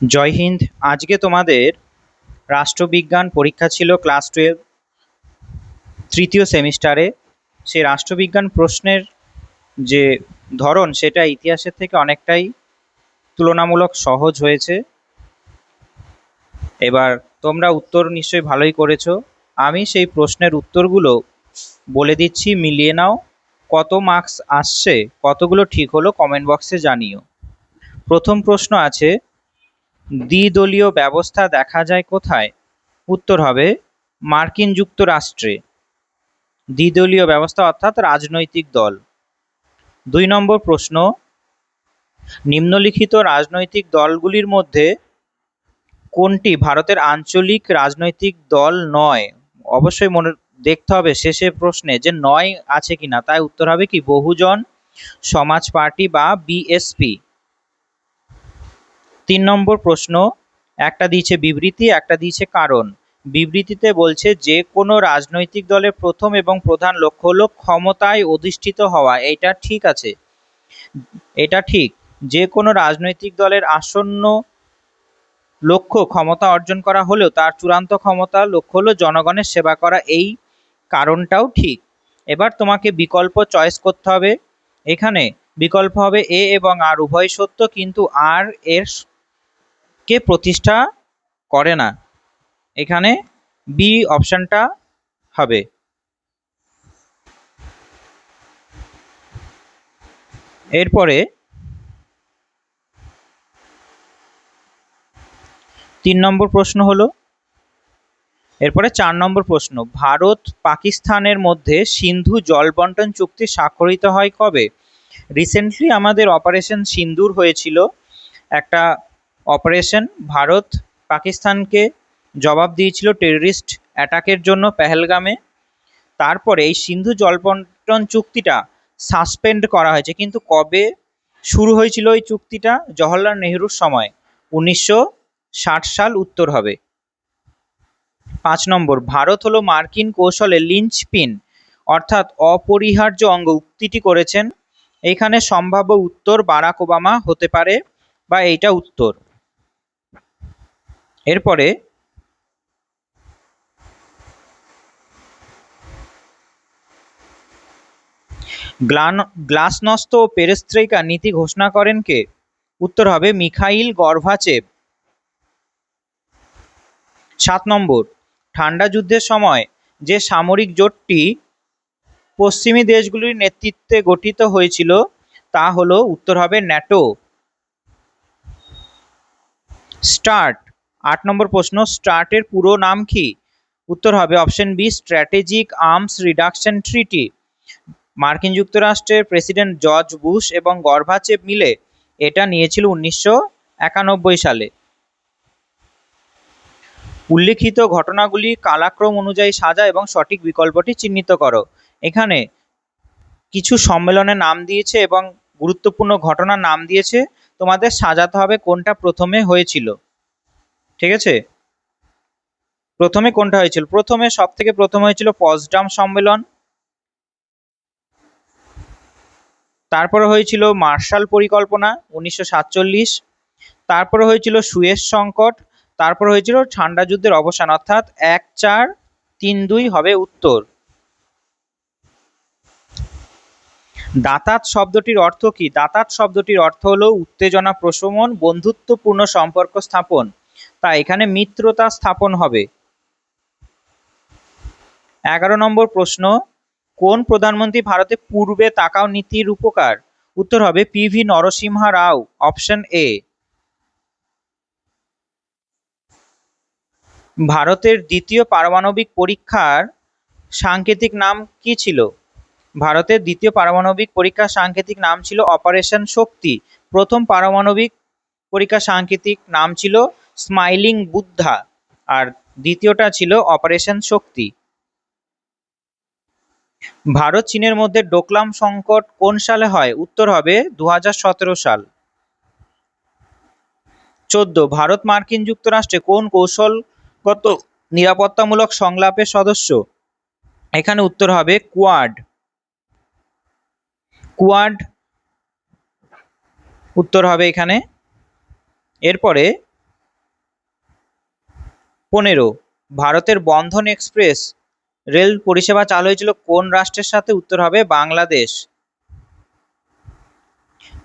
জয় হিন্দ। আজকে তোমাদের রাষ্ট্রবিজ্ঞান পরীক্ষা ছিল ক্লাস টুয়েলভ, তৃতীয় সেমিস্টারে। সেই রাষ্ট্রবিজ্ঞান প্রশ্নের যে ধরন, সেটা ইতিহাসের থেকে অনেকটাই তুলনামূলক সহজ হয়েছে। এবার তোমরা উত্তর নিশ্চয়ই ভালোই করেছ। আমি সেই প্রশ্নের উত্তরগুলো বলে দিচ্ছি, মিলিয়ে নাও। কত মার্কস আসছে, কতগুলো ঠিক হলো কমেন্ট বক্সে জানিও। প্রথম প্রশ্ন আছে দ্বিদলীয় ব্যবস্থা দেখা যায় কোথায়? উত্তর হবে মার্কিন যুক্তরাষ্ট্রে। দ্বিদলীয় ব্যবস্থা অর্থাৎ রাজনৈতিক দল। দুই নম্বর প্রশ্ন, নিম্নলিখিত রাজনৈতিক দলগুলির মধ্যে কোনটি ভারতের আঞ্চলিক রাজনৈতিক দল নয়? অবশ্যই মনে দেখতে হবে শেষের প্রশ্নে যে নয় আছে কিনা, তাই উত্তর হবে কি বহুজন সমাজ পার্টি বা বিএসপি। তিন নম্বর প্রশ্ন, একটা দিয়েছে বিবৃতি, একটা দিয়েছে কারণ। বিবৃতিতে বলছে যে কোনো রাজনৈতিক দলের প্রথম এবং প্রধান লক্ষ্য হলো ক্ষমতায় অধিষ্ঠিত হওয়া। এটা ঠিক আছে। এটা ঠিক। যে কোনো রাজনৈতিক দলের আসন্ন লক্ষ্য ক্ষমতা অর্জন করা হলেও তার চূড়ান্ত ক্ষমতা লক্ষ্য হলো জনগণের সেবা করা। এই কারণটাও ঠিক। এবার তোমাকে বিকল্প চয়েস করতে হবে। এখানে বিকল্প হবে এ এবং আর, উভয় সত্য, কিন্তু আর এর কে প্রতিষ্ঠা করে না? এখানে বি অপশানটা হবে। এরপরে তিন নম্বর প্রশ্ন হলো, এরপরে চার নম্বর প্রশ্ন, ভারত পাকিস্তানের মধ্যে সিন্ধু জল বন্টন চুক্তি স্বাক্ষরিত হয় কবে? রিসেন্টলি আমাদের অপারেশন সিন্দুর হয়েছিল, একটা অপারেশন ভারত পাকিস্তানকে জবাব দিয়েছিল টেররিস্ট অ্যাটাকের জন্য পেহেলগামে। তারপরে এই সিন্ধু জল বন্টন চুক্তিটা সাসপেন্ড করা হয়েছে। কিন্তু কবে শুরু হয়েছিল এই চুক্তিটা? জওহরলাল নেহরুর সময়, উনিশশো ষাট সাল উত্তর হবে। পাঁচ নম্বর, ভারত হলো মার্কিন কৌশলে লিঞ্চ পিন, অর্থাৎ অপরিহার্য অঙ্গ উক্তিটি করেছেন। এখানে সম্ভাব্য উত্তর বারাক ওবামা হতে পারে বা এইটা উত্তর। এরপরে গ্লান, গ্লাসনস্ত ও পেরেস্ত্রেইকা নীতি ঘোষণা করেন কে? উত্তর হবে মিখাইল গর্ভাচেভ। সাত নম্বর, ঠান্ডা যুদ্ধের সময় যে সামরিক জোটটি পশ্চিমী দেশগুলির নেতৃত্বে গঠিত হয়েছিল, তা হলো উত্তর হবে ন্যাটো। স্টার্ট আট নম্বর প্রশ্ন, স্টার্টের পুরো নাম কি? উত্তর হবে option B, strategic arms reduction treaty. মার্কিন যুক্তরাষ্ট্রের প্রেসিডেন্ট জর্জ বুশ এবং গর্ভাচেভ মিলে এটা নিয়েছিল উনিশশো একানব্বই সালে। উল্লিখিত ঘটনাগুলি কালাক্রম অনুযায়ী সাজা এবং সঠিক বিকল্পটি চিহ্নিত করো। এখানে কিছু সম্মেলনের নাম দিয়েছে এবং গুরুত্বপূর্ণ ঘটনার নাম দিয়েছে। তোমাদের সাজাতে হবে কোনটা প্রথমে হয়েছিল। ঠিক আছে? প্রথমে কোনটা হয়েছিল? প্রথমে সব থেকে প্রথম হয়েছিল পজডাম সম্মেলন। তারপরে হয়েছিল মার্শাল পরিকল্পনা উনিশশো সাতচল্লিশ। তারপরে হয়েছিল সুয়েজ সংকট। তারপর হয়েছিল ঠান্ডা যুদ্ধের অবসান, অর্থাৎ এক চার তিন দুই হবে উত্তর। দাতাত শব্দটির অর্থ কি? দাতাত শব্দটির অর্থ হলো উত্তেজনা প্রশমন, বন্ধুত্বপূর্ণ সম্পর্ক স্থাপন। তা এখানে মিত্রতা স্থাপন হবে। এগারো নম্বর প্রশ্ন, কোন প্রধানমন্ত্রী ভারতে পূর্বে তাকাও নীতির উপকার? উত্তর হবে P V Rao, option A. ভারতের দ্বিতীয় পারমাণবিক পরীক্ষার সাংকেতিক নাম কি ছিল? ভারতের দ্বিতীয় পারমাণবিক পরীক্ষার সাংকেতিক নাম ছিল অপারেশন শক্তি। প্রথম পারমাণবিক পরীক্ষার সাংকেতিক নাম ছিল স্মাইলিং বুদ্ধা। আর দ্বিতীয়টা ছিল অপারেশন শক্তি। ভারত চীনের মধ্যে ডোকলাম সংকট কোন সালে হয়? উত্তর হবে দু হাজার সতেরো সাল। চোদ্দ, ভারত মার্কিন যুক্তরাষ্ট্রে কোন কৌশলগত নিরাপত্তামূলক সংলাপের সদস্য? এখানে উত্তর হবে কোয়াড। কোয়াড উত্তর হবে এখানে। এরপরে পনেরো, ভারতের বন্ধন এক্সপ্রেস, রেল পরিষেবা চালু হয়েছিল কোন রাষ্ট্রের সাথে? উত্তর হবে বাংলাদেশ।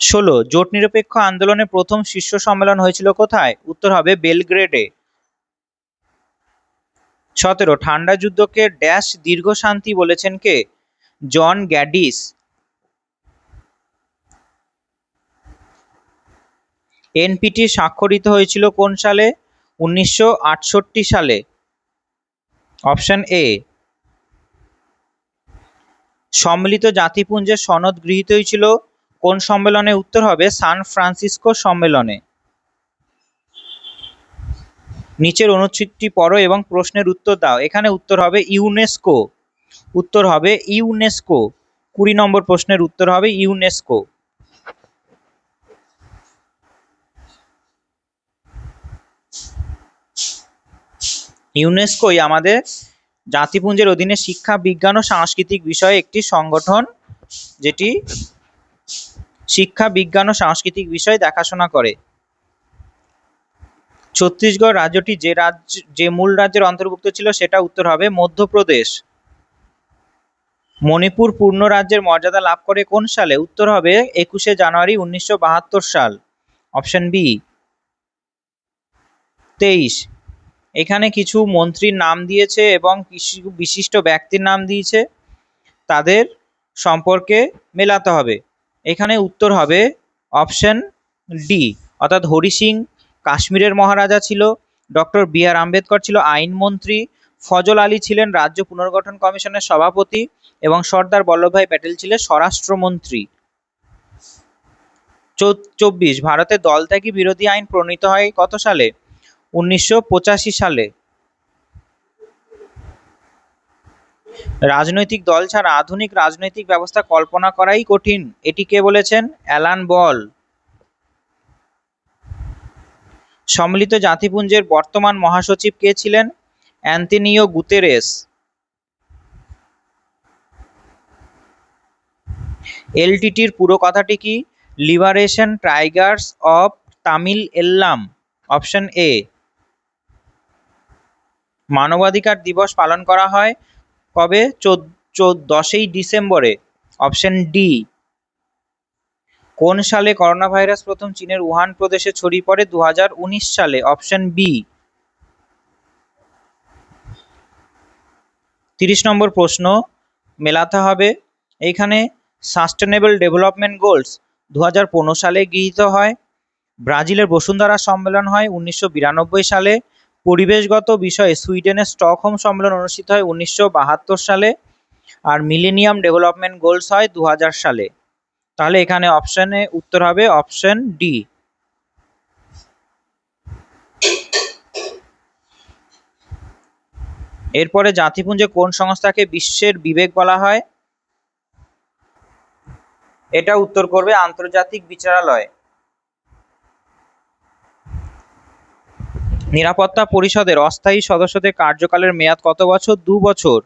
ষোলো জোট নিরপেক্ষ আন্দোলনের প্রথম শীর্ষ সম্মেলন হয়েছিল কোথায়? উত্তর হবে বেলগ্রেডে। সতেরো, ঠান্ডা যুদ্ধকে ড্যাশ দীর্ঘ শান্তি বলেছেন কে? জন গ্যাডিস। এনপিটি স্বাক্ষরিত হয়েছিল কোন সালে? উনিশশো আটষট্টি সালে। অপশন এ, সম্মিলিত জাতিপুঞ্জের সনদ গৃহীত হয়েছিল কোন সম্মেলনে উত্তর হবে সান ফ্রান্সিসকো সম্মেলনে। নিচের অনুচ্ছেদটি পড়ো এবং প্রশ্নের উত্তর দাও। এখানে উত্তর হবে ইউনেস্কো। উত্তর হবে ইউনেস্কো। কুড়ি নম্বর প্রশ্নের উত্তর হবে ইউনেস্কো। ইউনেস্কোই আমাদের জাতিপুঞ্জের অধীনে শিক্ষা, বিজ্ঞান ও সাংস্কৃতিক বিষয়ে একটি সংগঠন, যেটি শিক্ষা, বিজ্ঞান ও সাংস্কৃতিক বিষয় দেখাশোনা করে। ছত্তিশগড় রাজ্যটি যে রাজ্য, যে মূল রাজ্যের অন্তর্ভুক্ত ছিল সেটা উত্তর হবে মধ্যপ্রদেশ। মণিপুর পূর্ণ রাজ্যের মর্যাদা লাভ করে কোন সালে? উত্তর হবে একুশে জানুয়ারি উনিশশো বাহাত্তর সাল। অপশন বি, তেইশ। এখানে কিছু মন্ত্রীর নাম দিয়েছে এবং কিছু বিশিষ্ট ব্যক্তির নাম দিয়েছে। তাদের সম্পর্কে মেলাতে হবে। এখানে উত্তর হবে অপশন ডি, অর্থাৎ হরি সিং কাশ্মীরের মহারাজা ছিল, ডক্টর বি আর আম্বেদকর ছিল আইনমন্ত্রী ফজল আলী ছিলেন রাজ্য পুনর্গঠন কমিশনের সভাপতি এবং সর্দার বল্লভভাই প্যাটেল ছিলেন স্বরাষ্ট্রমন্ত্রী। চব্বিশ, ভারতে দলত্যাগী বিরোধী আইন প্রণীত হয় কত সালে? উনিশশো পঁচাশি সালে। রাজনৈতিক দল ছাড়া আধুনিক রাজনৈতিক ব্যবস্থা কল্পনা করাই কঠিন, এটি কে বলেছেন? Alan Ball. সম্মিলিত জাতিপুঞ্জের বর্তমান মহাসচিব কে ছিলেন? Antonio Guterres. এলটিটির পুরো কথাটি কি? Liberation tigers of Tamil Eelam, option A. মানবাধিকার দিবস পালন করা হয় কবে? চোদ্দ দশই ডিসেম্বরে। Option D. কোন সালে করোনা ভাইরাস প্রথম চীনের উহান প্রদেশে ছড়িয়ে পড়ে? দু হাজার উনিশ সালে। Option B. তিরিশ নম্বর প্রশ্ন মেলাতে হবে। এইখানে সাস্টেনেবল ডেভেলপমেন্ট গোলস দু হাজার পনেরো সালে গৃহীত হয়। ব্রাজিলের বসুন্ধরা সম্মেলন হয় উনিশশো বিরানব্বই সালে। পরিবেশগত বিষয়ে সুইডেনের স্টকহোম সম্মেলন অনুষ্ঠিত হয় উনিশশো বাহাত্তর সালে আর মিলেনিয়াম ডেভেলপমেন্ট গোলস হয় দু হাজার সালে। তাহলে এখানে অপশানে উত্তর হবে অপশন ডি এরপরে জাতিপুঞ্জে কোন সংস্থাকে বিশ্বের বিবেক বলা হয়? এটা উত্তর করবে আন্তর্জাতিক বিচারালয়। নিরাপত্তা পরিষদের অস্থায়ী সদস্যদের কার্যকালের মেয়াদ কত বছর? দু বছর।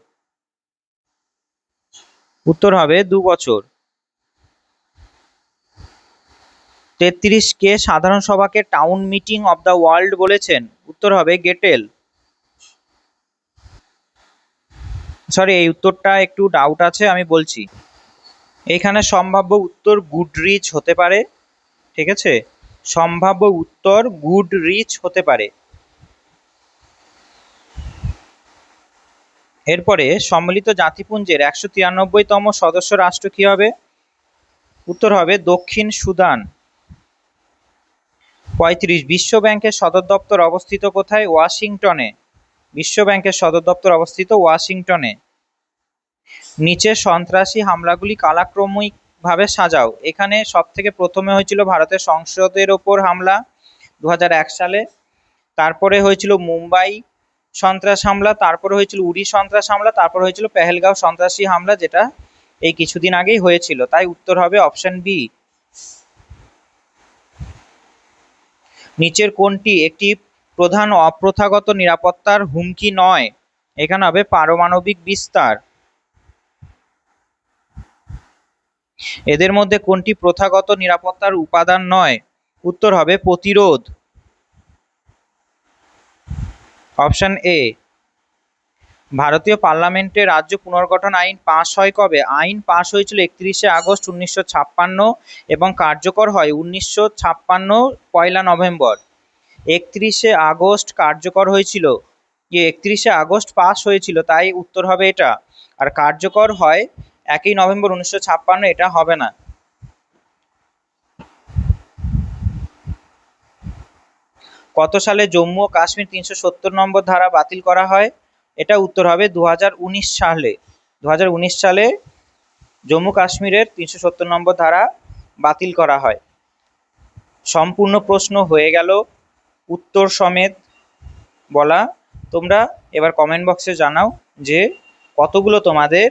উত্তর হবে দু বছর। তেত্রিশ কে সাধারণ সভাকে town meeting of the world বলেছেন। উত্তর হবে গেটেল। সরি এই উত্তরটা একটু ডাউট আছে, আমি বলছি। এখানে সম্ভাব্য উত্তর গুড রিচ হতে পারে, ঠিক আছে? সম্ভাব্য উত্তর গুড রিচ হতে পারে। এরপরে সম্মিলিত জাতিপুঞ্জের একশো তিরানব্বইতম সদস্য রাষ্ট্র কী হবে? উত্তর হবে দক্ষিণ সুদান। পঁয়ত্রিশ বিশ্ব ব্যাংকের সদর দপ্তর অবস্থিত কোথায়? ওয়াশিংটনে। বিশ্ব ব্যাংকের সদর দপ্তর অবস্থিত ওয়াশিংটনে। নিচে সন্ত্রাসী হামলাগুলি কালাক্রমিকভাবে সাজাও। এখানে সব থেকে প্রথমে হয়েছিল ভারতের সংসদের ওপর হামলা দু হাজার এক সালে। তারপরে হয়েছিল মুম্বাই সন্ত্রাস হামলা, তারপরে হয়েছিল উড়ি সন্ত্রাস হামলা, তারপর হয়েছিল পেহেলগাঁও সন্ত্রাসী হামলা, যেটা এই কিছুদিন আগেই হয়েছিল। তাই উত্তর হবে অপশন বি। নিচের কোনটি একটি প্রধান অপ্রথাগত নিরাপত্তার হুমকি নয়। এখানে হবে পারমাণবিক বিস্তার। এদের মধ্যে কোনটি প্রথাগত নিরাপত্তার উপাদান নয়? উত্তর হবে প্রতিরোধ। অপশন এ, ভারতীয় পার্লামেন্টে রাজ্য পুনর্গঠন আইন পাশ হয় কবে? আইন পাশ হয়েছিল একত্রিশে আগস্ট উনিশশো ছাপ্পান্ন এবং কার্যকর হয় উনিশশো ছাপ্পান্ন পয়লা নভেম্বর। একত্রিশে আগস্ট কার্যকর হয়েছিল। কি একত্রিশে আগস্ট পাস হয়েছিল, তাই উত্তর হবে এটা। আর কার্যকর হয় একই নভেম্বর উনিশশো ছাপ্পান্ন, এটা হবে না। কত সালে জম্মু ও কাশ্মীর তিনশো সত্তর নম্বর ধারা বাতিল করা হয়? এটা উত্তর হবে দু হাজার উনিশ সালে। দু হাজার উনিশ সালে জম্মু কাশ্মীরের তিনশো সত্তর নম্বর ধারা বাতিল করা হয়। সম্পূর্ণ প্রশ্ন হয়ে গেল। উত্তর সমেত বলা। তোমরা এবার কমেন্ট বক্সে জানাও যে কতগুলো তোমাদের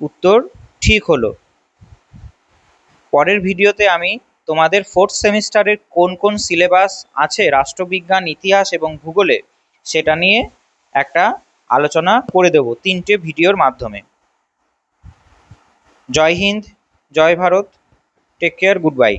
উত্তর ঠিক হলো। পরের ভিডিওতে আমি তোমাদের ফোর্থ সেমিস্টারের কোন কোন সিলেবাস আছে? রাষ্ট্রবিজ্ঞান, ইতিহাস এবং ভূগোলে? সেটা নিয়ে একটা আলোচনা করে দেব তিনটে ভিডিওর মাধ্যমে। জয় হিন্দ, জয় Bharat take care good bye